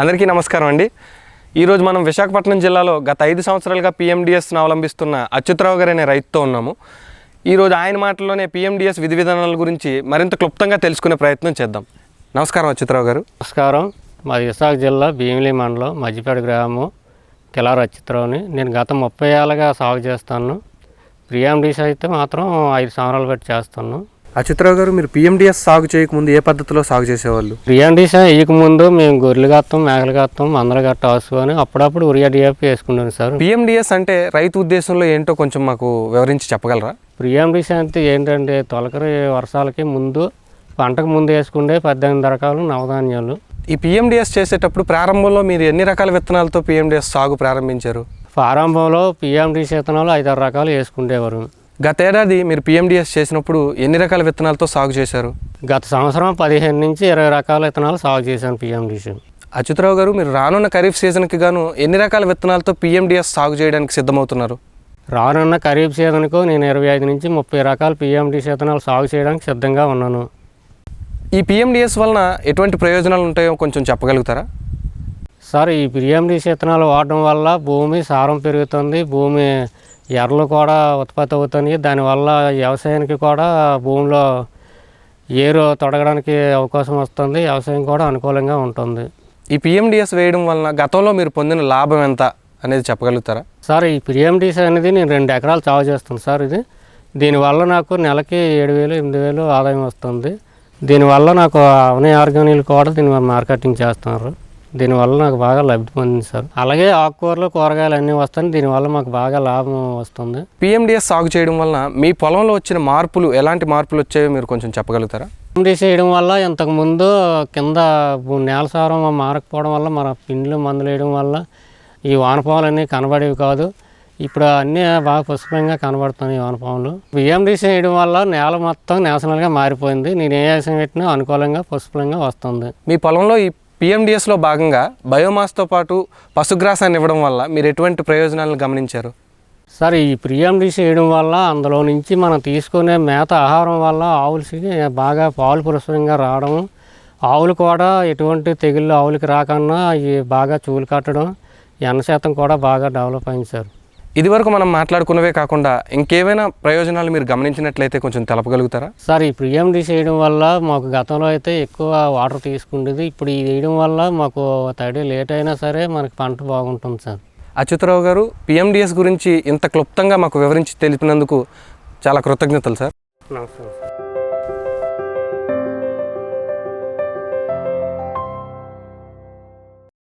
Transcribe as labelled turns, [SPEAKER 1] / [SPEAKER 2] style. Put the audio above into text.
[SPEAKER 1] అందరికీ నమస్కారం అండి. ఈరోజు మనం విశాఖపట్నం జిల్లాలో గత ఐదు సంవత్సరాలుగా పిఎండిఎస్ను అవలంబిస్తున్న అచ్యుతరావు గారు అనే రైతుతో ఉన్నాము. ఈరోజు ఆయన మాటల్లోనే పిఎండిఎస్ విధి విధానాల గురించి మరింత క్లుప్తంగా తెలుసుకునే ప్రయత్నం చేద్దాం. నమస్కారం అచ్యుతరావు గారు.
[SPEAKER 2] నమస్కారం. మాది విశాఖ జిల్లా భీమిలి మండలం మధ్యపేట గ్రామం తెలారు అచ్యుతరావుని నేను గత ముప్పై ఏళ్ళగా సాగు చేస్తాను. పిఎండిఎస్ అయితే మాత్రం ఐదు సంవత్సరాలు బట్టి చేస్తాను
[SPEAKER 1] అచ్యుతరావు గారు మీరు పిఎండిఎస్ సాగు చేయకముందు ఏ పద్ధతిలో సాగు చేసేవాళ్ళు?
[SPEAKER 2] ప్రియాండీస్ వేయక ముందు మేము గొర్రెలు కత్తాం మేకలు కత్తాం మందలు గట్ట అవసరం అప్పుడప్పుడు ఉరియా డిఎఫ్ వేసుకుంటాను సార్.
[SPEAKER 1] పిఎండిఎస్ అంటే రైతు ఉద్దేశంలో ఏంటో కొంచెం మాకు వివరించి చెప్పగలరా?
[SPEAKER 2] ప్రియాండీస్ అంటే ఏంటంటే తొలకరి వర్షాలకి ముందు పంటకు ముందు వేసుకుంటే పద్దెనిమిది రకాలు నవధాన్యాలు.
[SPEAKER 1] ఈ పిఎండిఎస్ చేసేటప్పుడు ప్రారంభంలో మీరు ఎన్ని రకాల విత్తనాలతో పిఎండిఎస్ సాగు ప్రారంభించారు?
[SPEAKER 2] ప్రారంభంలో పిఎండీస్ విత్తనాలు ఐదారు రకాలు వేసుకుండేవారు.
[SPEAKER 1] గతేడాది మీరు పిఎండిఎస్ చేసినప్పుడు ఎన్ని రకాల విత్తనాలతో సాగు చేశారు?
[SPEAKER 2] గత సంవత్సరం పదిహేను నుంచి ఇరవై రకాల విత్తనాలు సాగు చేశాను పిఎండిసి
[SPEAKER 1] అచ్యుతరావు గారు మీరు రానున్న ఖరీఫ్ సీజన్కి గాను ఎన్ని రకాల విత్తనాలతో పిఎండిఎస్ సాగు చేయడానికి సిద్ధమవుతున్నారు?
[SPEAKER 2] రానున్న ఖరీఫ్ సీజన్కు నేను ఇరవై ఐదు నుంచి ముప్పై రకాల పిఎండిసి విత్తనాలు సాగు చేయడానికి సిద్ధంగా ఉన్నాను.
[SPEAKER 1] ఈ పిఎండిఎస్ వలన ఎటువంటి ప్రయోజనాలు ఉంటాయో కొంచెం చెప్పగలుగుతారా?
[SPEAKER 2] సార్ ఈ పిఎండిసి విత్తనాలు వాడడం వల్ల భూమి సారం పెరుగుతుంది. భూమి ఎర్రలు కూడా ఉత్పత్తి అవుతుంది దానివల్ల వ్యవసాయానికి కూడా భూమిలో ఏరు తొడగడానికి అవకాశం వస్తుంది. వ్యవసాయం కూడా అనుకూలంగా ఉంటుంది.
[SPEAKER 1] ఈ పిఎండిఎస్ వేయడం వలన గతంలో మీరు పొందిన లాభం ఎంత అనేది చెప్పగలుగుతారా?
[SPEAKER 2] సార్ ఈ పిఎండిసి అనేది నేను రెండు ఎకరాలు సాగు చేస్తాను సార్ ఇది. దీనివల్ల నాకు నెలకి ఏడు వేలు ఎనిమిది వేలు ఆదాయం వస్తుంది. దీనివల్ల నాకు అవని ఆర్గానిక్లు కూడా దీని మార్కెటింగ్ చేస్తున్నారు. దీనివల్ల నాకు బాగా లబ్ధి పొందింది సార్. అలాగే ఆకుకూరలు కూరగాయలు అన్నీ వస్తాయి. దీనివల్ల మాకు బాగా లాభం వస్తుంది.
[SPEAKER 1] పిఎండిఎస్ సాగు చేయడం వలన మీ పొలంలో వచ్చిన మార్పులు ఎలాంటి మార్పులు వచ్చాయో మీరు కొంచెం చెప్పగలుగుతారా?
[SPEAKER 2] పిఎండిసి వేయడం వల్ల ఇంతకుముందు కింద నేల సారం మారకపోవడం వల్ల మన పిండ్లు మందులు వేయడం వల్ల ఈ వానపాములన్నీ కనబడేవి కాదు. ఇప్పుడు అన్నీ బాగా పుష్పంగా కనబడుతున్నాయి ఈ వానపాములు. బిఎండిసి వేయడం వల్ల నేల మొత్తం నేషనల్గా మారిపోయింది. నేను ఏ వేసం పెట్టినా అనుకూలంగా పుష్పంగా వస్తుంది.
[SPEAKER 1] మీ పొలంలో ఈ పిఎండిఎస్లో భాగంగా బయోమాస్తో పాటు పశుగ్రాసాన్ని ఇవ్వడం వల్ల మీరు ఎటువంటి ప్రయోజనాలను గమనించారు?
[SPEAKER 2] సార్ ఈ ప్రియండిసి వేయడం వల్ల అందులో నుంచి మనం తీసుకునే మేత ఆహారం వల్ల ఆవులకి బాగా పాలు పుష్పంగా రావడం ఆవులు కూడా ఎటువంటి తెగుళ్ళు ఆవులకి రాకుండా ఇవి బాగా చూలు కట్టడం ఎన్న శాతం కూడా బాగా డెవలప్ అయింది సార్.
[SPEAKER 1] ఇదివరకు మనం మాట్లాడుకున్నవే కాకుండా ఇంకేమైనా ప్రయోజనాలు మీరు గమనించినట్లయితే కొంచెం తెలపగలుగుతారా?
[SPEAKER 2] సార్ ఈ ప్రియండి చేయడం వల్ల మాకు గతంలో అయితే ఎక్కువ వాటర్ తీసుకుండేది. ఇప్పుడు ఇది వేయడం వల్ల మాకు తడి లేట్ అయినా సరే మనకి పంట బాగుంటుంది సార్.
[SPEAKER 1] అచ్యుతరావు గారు పిఎండిఎస్ గురించి ఇంత క్లుప్తంగా మాకు వివరించి తెలిపినందుకు చాలా కృతజ్ఞతలు సార్.
[SPEAKER 2] నమస్తే సార్.